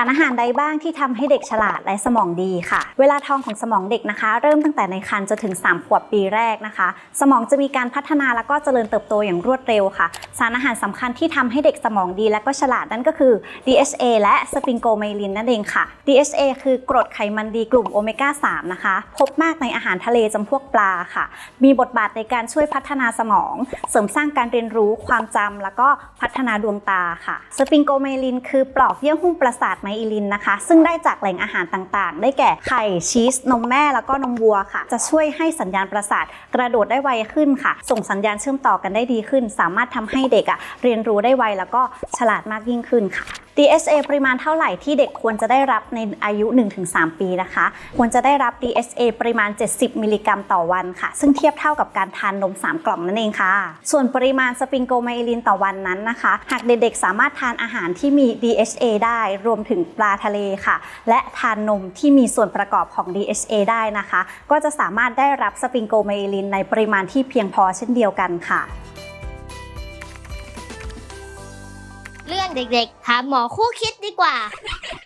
ารอาหารใดบ้างที่ทำให้เด็กฉลาดและสมองดีค่ะ เวลาทองของสมองเด็กนะคะ เริ่มตั้งแต่ในครรภ์จนถึง 3 ขวบปีแรกนะคะ สมองจะมีการพัฒนาแล้วก็เจริญเติบโตอย่างรวดเร็วค่ะ สารอาหารสำคัญที่ทำให้เด็กสมองดีและก็ฉลาดนั่นก็คือ DHA และสปริงโกไมลินนั่นเองค่ะ DHA คือกรดไขมันดีกลุ่มโอเมก้า3นะคะ พบมากในอาหารทะเลจำพวกปลาค่ะ มีบทบาทในการช่วยพัฒนาสมอง เสริมสร้างการเรียนรู้ความจำแล้วก็พัฒนาดวงตาค่ะ สปริงโกไมลินคือปลอกเยื่อหุ้มประสาทไมอิลินนะคะ ซึ่งได้จากแหล่งอาหารต่างๆ ได้แก่ไข่ชีส นมแม่แล้วก็นมวัวค่ะ จะช่วยให้สัญญาณประสาทกระโดดได้ไวขึ้นค่ะ ส่งสัญญาณเชื่อมต่อกันได้ดีขึ้น สามารถทำให้เด็กอะเรียนรู้ได้ไวแล้วก็ฉลาดมากยิ่งขึ้นค่ะ DHA ปริมาณเท่าไหร่ที่เด็กควรจะได้รับในอายุ 1-3 ปีนะคะ ควรจะได้รับ DHA ปริมาณ 70 มิลลิกรัมต่อวันค่ะ ซึ่งเทียบเท่ากับการทานนม 3 กล่องนั่นเองค่ะ ส่วนปริมาณสปริงโกไมลินต่อวันนั้นนะคะ หากเด็กๆ สามารถทานอาหารที่มี DHA ได้รวมถึงปลาทะเลค่ะ และทานนมที่มีส่วนประกอบของ DHA ได้นะคะ ก็จะสามารถได้รับสปริงโกไมลินในปริมาณที่เพียงพอเช่นเดียวกันค่ะ เรื่องเด็กๆ ถามหมอคู่คิดดีกว่า